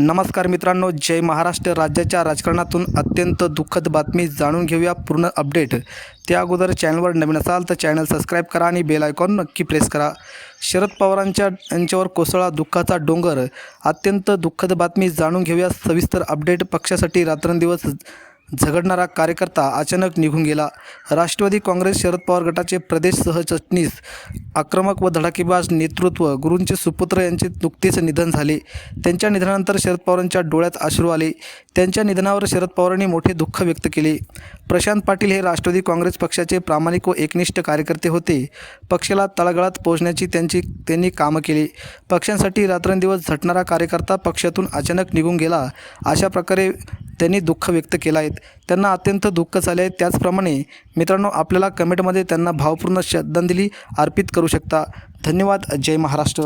नमस्कार मित्रांनो जय महाराष्ट्र. राज्याच्या राजकारणातून अत्यंत दुःखद बातमी जाणून घेऊया पूर्ण अपडेट. त्या अगोदर चॅनलवर नवीन असाल तर चॅनल सबस्क्राईब करा आणि बेल आयकॉन नक्की प्रेस करा. शरद पवारांच्या यांच्यावर कोसळा दुःखाचा डोंगर. अत्यंत दुःखद बातमी जाणून घेऊया. सविस्तर अपडेट पक्षासाठी रात्रंदिवस झगडणारा कार्यकर्ता अचानक निघून गेला. राष्ट्रवादी काँग्रेस शरद पवार गटाचे प्रदेश सहचटणीस आक्रमक व धडाकेबाज नेतृत्व गुरूंचे सुपुत्र यांचे नुकतेच निधन झाले. त्यांच्या निधनानंतर शरद पवारांच्या डोळ्यात अश्रू आले. त्यांच्या निधनावर शरद पवारांनी मोठे दुःख व्यक्त केले. प्रशांत पाटील हे राष्ट्रवादी काँग्रेस पक्षाचे प्रामाणिक व एकनिष्ठ कार्यकर्ते होते. पक्षाला तळागाळात पोहोचण्याची त्यांची त्यांनी कामं केली. पक्षांसाठी रात्रंदिवस झटणारा कार्यकर्ता पक्षातून अचानक निघून गेला. अशा प्रकारे त्यांनी दुःख व्यक्त केलं आहेत त्यांना अत्यंत दुःख झाले आहे. त्याचप्रमाणे मित्रांनो आपल्याला कमेंटमध्ये त्यांना भावपूर्ण श्रद्धांजली अर्पित करू शकता. धन्यवाद. जय महाराष्ट्र.